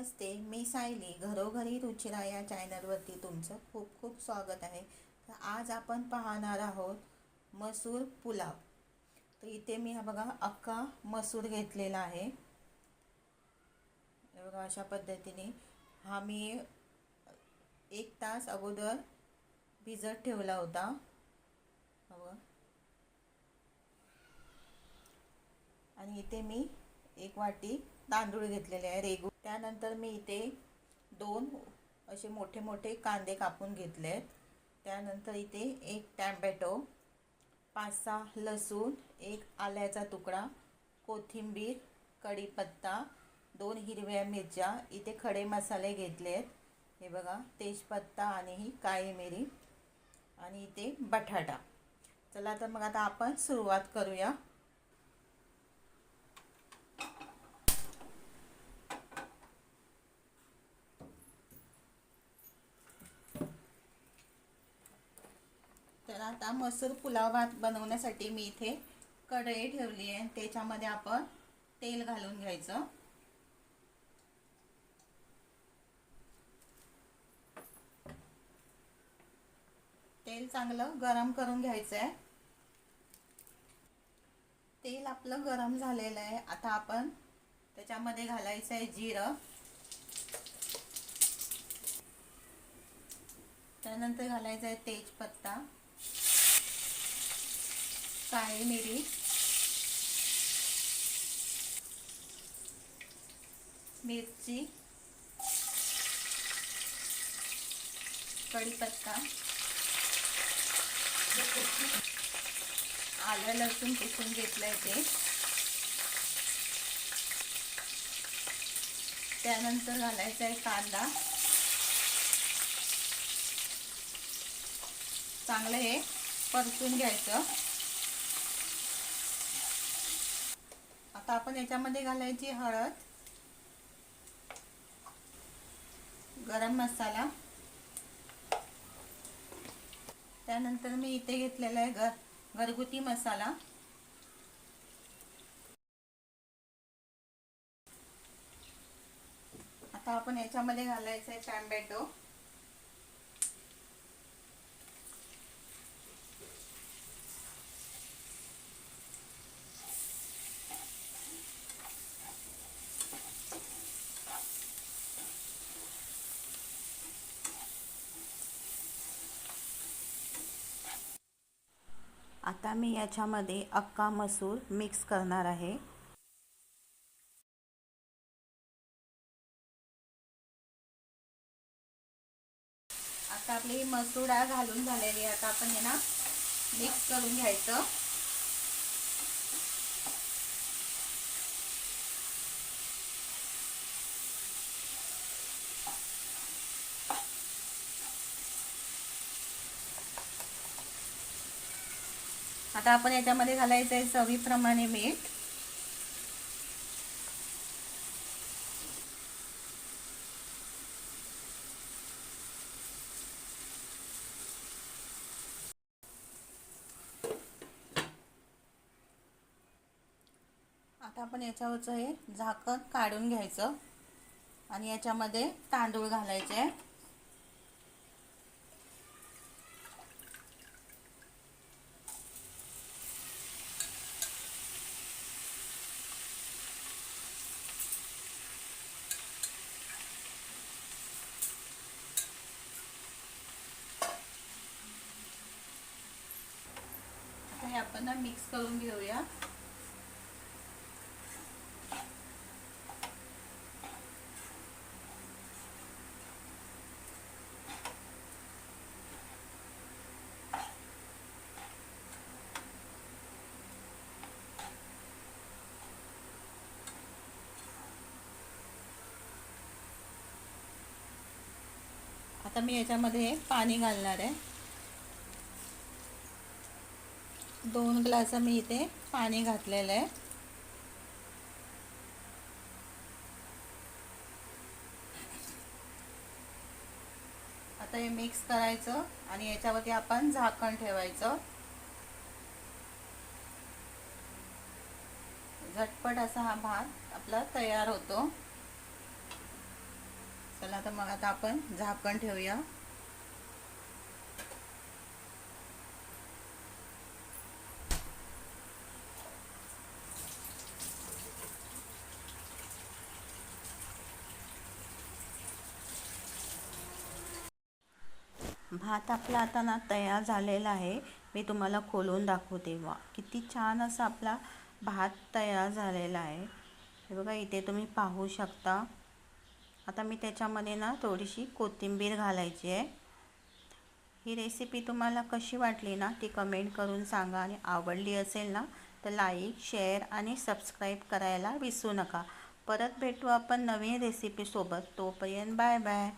नमस्ते मी सायली घरोघरी रुचिरा या चॅनलवरती तुमचं खूप खूप स्वागत आहे. तर आज आपण पाहणार आहोत मसूर पुलाव. तर इथे मी हा बघा अख्खा मसूर घेतलेला आहे. बघा अशा पद्धतीने हा मी एक तास अगोदर भिजत ठेवला होता. हवं आणि इथे मी एक वाटी तांदूळ घेतलेले आहे रेगू. त्यानंतर मी इथे दोन असे मोठे मोठे कांदे कापून घेतलेत त्यानंतर इथे एक टॅमॅटो पाच सहा लसूण एक आल्याचा तुकडा कोथिंबीर कढीपत्ता दोन हिरव्या मिरच्या इथे खडे मसाले घेतलेत हे बघा तेजपत्ता आणि ही काळी मिरी आणि इथे बटाटा. चला तर मग आता आपण सुरुवात करूया तर आता मसूर पुलाव भात बनवण्यासाठी मी इथे कढई ठेवली आहे. त्याच्यामध्ये आपण तेल घालून घ्यायचं. तेल चांगलं गरम करून घ्यायचं आहे तेल आपलं गरम झालेलं आहे. आता आपण त्याच्यामध्ये घालायचं आहे जिरं. त्यानंतर घालायचं आहे तेजपत्ता. काळी मिरी. मिरची. कढीपत्ता. आलं लसूण पिसून घेतलंय ते. त्यानंतर घालायचा आहे कांदा. चांगलं हे परतून घ्यायचं. आता आपण याच्यामध्ये घालायची हळद. गरम मसाला. त्यानंतर मी इथे घेतलेला आहे घर घरगुती मसाला. आता आपण याच्यामध्ये घालायचं आहे टॅमॅटो. आता मी याच्यामध्ये अक्का मसूर मिक्स करणार आहे. आता आपली मसूर डाळ घालून झालेली आता आपण हे ना मिक्स करून घ्यायचं. आता आपण याच्यामध्ये घालायचं आहे चवीप्रमाणे मीठ. आता आपण याच्यावरचं हे झाकण काढून घ्यायचं. आणि याच्यामध्ये तांदूळ घालायचे. हे आपण ना मिक्स करून घेऊया. आता मी याच्यामध्ये पाणी घालणार आहे. दोन ग्लास मी इथे पाणी घातलेलं आहे. आता हे मिक्स करायचं आणि याच्यावरती आपण झाकण ठेवायचं. झटपट असा हा भात आपला तयार होतो. चला आता मग आता आपण झाकण ठेवूया. भात आपला आता ना तयार झालेला आहे. मी तुम्हाला खोलून दाखवते वा किती छान असा आपला भात तयार झालेला आहे. हे बघा इथे तुम्ही पाहू शकता. आता मी त्याच्यामध्ये ना थोडीशी कोथिंबीर घालायची आहे. ही रेसिपी तुम्हाला कशी वाटली ना ती कमेंट करून सांगा. आणि आवडली असेल ना तर लाईक शेअर आणि सबस्क्राईब करायला विसरू नका. परत भेटू आपण नवीन रेसिपीसोबत तोपर्यंत बाय बाय